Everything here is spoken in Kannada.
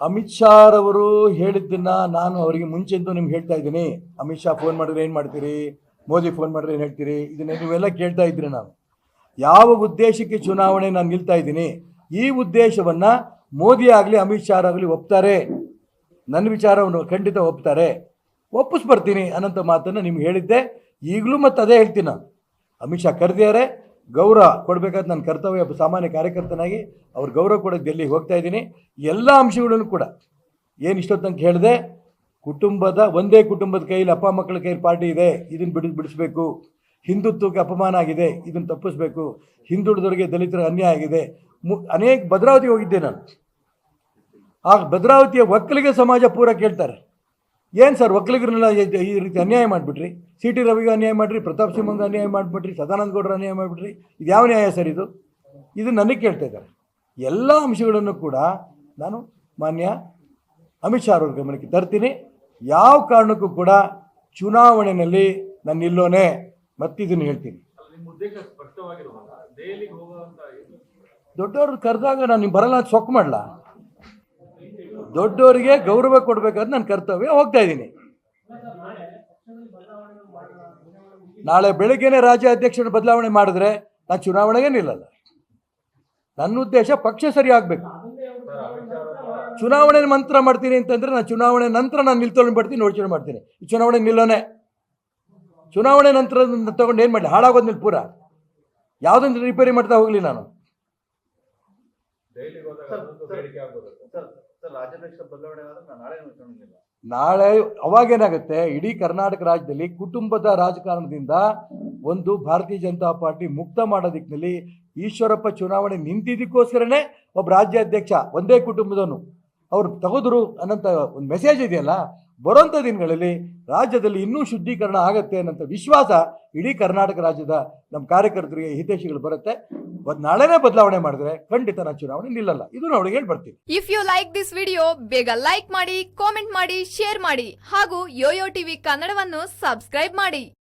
ಅಮಿತ್ ಶಾ ರವರು ಹೇಳಿದ್ದನ್ನ ನಾನು ಅವರಿಗೆ ಮುಂಚೆಂದು ನಿಮ್ಗೆ ಹೇಳ್ತಾ ಇದ್ದೀನಿ. ಅಮಿತ್ ಶಾ ಫೋನ್ ಮಾಡಿದ್ರೆ ಏನು ಮಾಡ್ತೀರಿ? ಮೋದಿ ಫೋನ್ ಮಾಡಿದ್ರೆ ಏನು ಹೇಳ್ತೀರಿ? ಇದನ್ನ ನೀವೆಲ್ಲ ಕೇಳ್ತಾ ಇದ್ರಿ ನಾನು. ಯಾವ ಉದ್ದೇಶಕ್ಕೆ ಚುನಾವಣೆ ನಾನು ನಿಲ್ತಾ ಇದ್ದೀನಿ? ಈ ಉದ್ದೇಶವನ್ನ ಮೋದಿ ಆಗಲಿ ಅಮಿತ್ ಶಾ ಆಗಲಿ ಒಪ್ತಾರೆ. ನನ್ನ ವಿಚಾರವನ್ನು ಖಂಡಿತ ಒಪ್ತಾರೆ. ಒಪ್ಪಿಸ್ಬರ್ತೀನಿ ಅನ್ನೋಂಥ ಮಾತನ್ನು ನಿಮ್ಗೆ ಹೇಳಿದ್ದೆ. ಈಗಲೂ ಮತ್ತೆ ಅದೇ ಹೇಳ್ತೀನಿ ನಾನು. ಅಮಿತ್ ಶಾ ಕರೆದಿದ್ದಾರೆ. ಗೌರವ ಕೊಡಬೇಕಾದ ನನ್ನ ಕರ್ತವ್ಯ ಸಾಮಾನ್ಯ ಕಾರ್ಯಕರ್ತನಾಗಿ ಅವ್ರ ಗೌರವ ಕೊಡೋಕ್ಕೆ ಡೆಲ್ಲಿಗೆ ಹೋಗ್ತಾ ಇದ್ದೀನಿ. ಎಲ್ಲ ಅಂಶಗಳನ್ನು ಕೂಡ ಏನು ಇಷ್ಟೊತ್ತಂತ ಹೇಳಿದೆ, ಕುಟುಂಬದ ಒಂದೇ ಕುಟುಂಬದ ಕೈಯಲ್ಲಿ ಅಪ್ಪ ಮಕ್ಕಳ ಕೈಯಲ್ಲಿ ಪಾರ್ಟಿ ಇದೆ ಇದನ್ನು ಬಿಡಿ ಬಿಡಿಸ್ಬೇಕು. ಹಿಂದುತ್ವಕ್ಕೆ ಅಪಮಾನ ಆಗಿದೆ ಇದನ್ನು ತಪ್ಪಿಸ್ಬೇಕು. ಹಿಂದುಳಿದವರಿಗೆ ದಲಿತರ ಅನ್ಯಾಯ ಆಗಿದೆ. ಮು, ಅನೇಕ ಭದ್ರಾವತಿ ಹೋಗಿದ್ದೆ ನಾನು. ಆ ಭದ್ರಾವತಿಯ ಒಕ್ಕಲಿಗೆ ಸಮಾಜ ಪೂರ ಕೇಳ್ತಾರೆ. ಏನು ಸರ್ ಒಕ್ಕಲಿಗರನ್ನೆಲ್ಲ ಈ- ರೀತಿ ಅನ್ಯಾಯ ಮಾಡಿಬಿಟ್ರಿ? ಸಿ ಟಿ ರವಿಗೆ ಅನ್ಯಾಯ ಮಾಡಿರಿ, ಪ್ರತಾಪ್ ಸಿಂಹಂಗೆ ಅನ್ಯಾಯ ಮಾಡಿಬಿಟ್ರಿ, ಸದಾನಂದ ಗೌಡರ ಅನ್ಯಾಯ ಮಾಡಿಬಿಟ್ರಿ? ಇದು ಯಾವ ನ್ಯಾಯ ಸರ್ ಇದು? ಇದು ನನಗೆ ಕೇಳ್ತಾ ಇದ್ದಾರೆ. ಎಲ್ಲ ಅಂಶಗಳನ್ನು ಕೂಡ ನಾನು ಮಾನ್ಯ ಅಮಿತ್ ಶಾ ಅವ್ರ ಗಮನಕ್ಕೆ ತರ್ತೀನಿ. ಯಾವ ಕಾರಣಕ್ಕೂ ಕೂಡ ಚುನಾವಣೆಯಲ್ಲಿ ನಾನು ನಿಲ್ಲೋನೆ ಮತ್ತಿದನ್ನು ಹೇಳ್ತೀನಿ. ದೊಡ್ಡವ್ರದ್ದು ಕರೆದಾಗ ನಾನು ನಿಮ್ಗೆ ಬರಲ್ಲ ಸೊಕ್ಕ ಸೊಕ್ಕು ಮಾಡಲ? ದೊಡ್ಡವರಿಗೆ ಗೌರವ ಕೊಡಬೇಕಾದ್ರೆ ನನ್ನ ಕರ್ತವ್ಯ ಹೋಗ್ತಾ ಇದ್ದೀನಿ. ನಾಳೆ ಬೆಳಗ್ಗೆನೆ ರಾಜ್ಯ ಅಧ್ಯಕ್ಷರ ಬದಲಾವಣೆ ಮಾಡಿದ್ರೆ ನಾನು ಚುನಾವಣೆಗೆ ನಿಲ್ಲಲ್ಲ. ನನ್ನ ಉದ್ದೇಶ ಪಕ್ಷ ಸರಿ ಆಗಬೇಕು. ಚುನಾವಣೆ ಮಂತ್ರ ಮಾಡ್ತೀನಿ ಅಂತಂದ್ರೆ ನಾನು ಚುನಾವಣೆ ನಂತರ ನಾನು ನಿಲ್ತೊಳ್ಳಿ ಬರ್ತೀನಿ ಯೋಚನೆ ಮಾಡ್ತೀನಿ. ಈ ಚುನಾವಣೆ ನಿಲ್ಲೋನೆ. ಚುನಾವಣೆ ನಂತರ ತಗೊಂಡು ಏನು ಮಾಡಲಿ? ಹಾಳಾಗೋದ್ಮೇಲೆ ಪೂರ. ಯಾವುದೊಂದು ರಿಪೇರಿ ಮಾಡ್ತಾ ಹೋಗಲಿ ನಾನು. ನಾಳೆ ಅವಾಗ ಏನಾಗುತ್ತೆ? ಇಡೀ ಕರ್ನಾಟಕ ರಾಜ್ಯದಲ್ಲಿ ಕುಟುಂಬದ ರಾಜಕಾರಣದಿಂದ ಒಂದು ಭಾರತೀಯ ಜನತಾ ಪಾರ್ಟಿ ಮುಕ್ತ ಮಾಡೋ ದಿಕ್ಕಿನಲ್ಲಿ ಈಶ್ವರಪ್ಪ ಚುನಾವಣೆ ನಿಂತಿದ್ದಕ್ಕೋಸ್ಕರನೇ ಒಬ್ಬ ರಾಜ್ಯಾಧ್ಯಕ್ಷ, ಒಂದೇ ಕುಟುಂಬದವನು. ಅವ್ರು ತಗೋದ್ರು ಅನ್ನೋಂಥ ಒಂದು ಮೆಸೇಜ್ ಇದೆಯಲ್ಲ? ಬರೋಂಥ ದಿನಗಳಲ್ಲಿ ರಾಜ್ಯದಲ್ಲಿ ಇನ್ನೂ ಶುದ್ಧೀಕರಣ ಆಗುತ್ತೆ ಅನ್ನೋಂಥ ವಿಶ್ವಾಸ ಇಡೀ ಕರ್ನಾಟಕ ರಾಜ್ಯದ ನಮ್ಮ ಕಾರ್ಯಕರ್ತರಿಗೆ, ಹಿತೈಷಿಗಳು ಬರುತ್ತೆ. ನಾಳೆನೇ ಬದಲಾವಣೆ ಮಾಡಿದ್ರೆ ಖಂಡಿತ ನಾನು ಚುನಾವಣೆ ನಿಲ್ಲಲ್ಲ. ಇದು ನಾನು ಅವಳಿಗೆ ಹೇಳಿ ಬರ್ತೀನಿ if you like this video ಬೇಗ ಲೈಕ್ ಮಾಡಿ ಕಾಮೆಂಟ್ ಮಾಡಿ ಶೇರ್ ಮಾಡಿ ಹಾಗೂ ಯೋಯೋ ಟಿವಿ ಕನ್ನಡವನ್ನು ಸಬ್ಸ್ಕ್ರೈಬ್ ಮಾಡಿ.